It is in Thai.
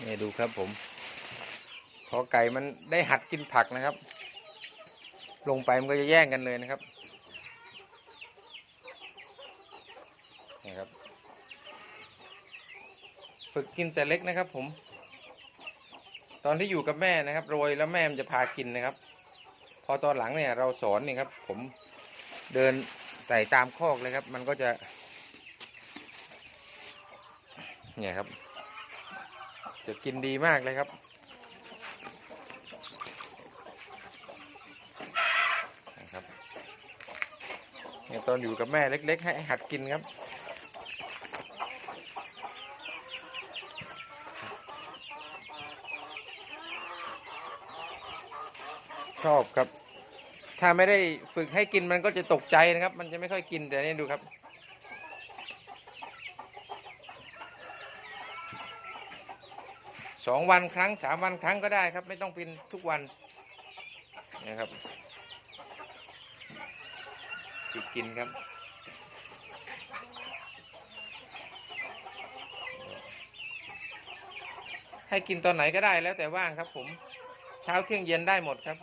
นี่ดูครับผมพอไก่มันได้หัดกินผักนะครับ ลงไปมันก็จะแย่งกันเลยนะครับนี่ครับ ฝึกกินแต่เล็กนะครับ ผม ตอนที่อยู่กับแม่นะครับโรยแล้วแม่มันจะพากินนะครับ พอตอนหลังเนี่ย เราสอนนี่ครับ ผมเดินใส่ตามคอกเลยครับ มันก็จะ เนี่ยครับ จะกินดีมากเลยครับนะครับเนี่ยตอนอยู่กับแม่เล็ก ๆ ให้หัดกินครับ ชอบครับ ถ้าไม่ได้ฝึกให้กินมันก็จะตกใจนะครับ มันจะไม่ค่อยกินแต่นี่ดูครับ สองวันครั้งสามวันครั้งก็ได้ครับ ไม่ต้องเป็นทุกวันนะครับจิกกินครับ ให้กินตอนไหนก็ได้แล้วแต่ว่างครับผม เช้าเที่ยงเย็นได้หมดครับ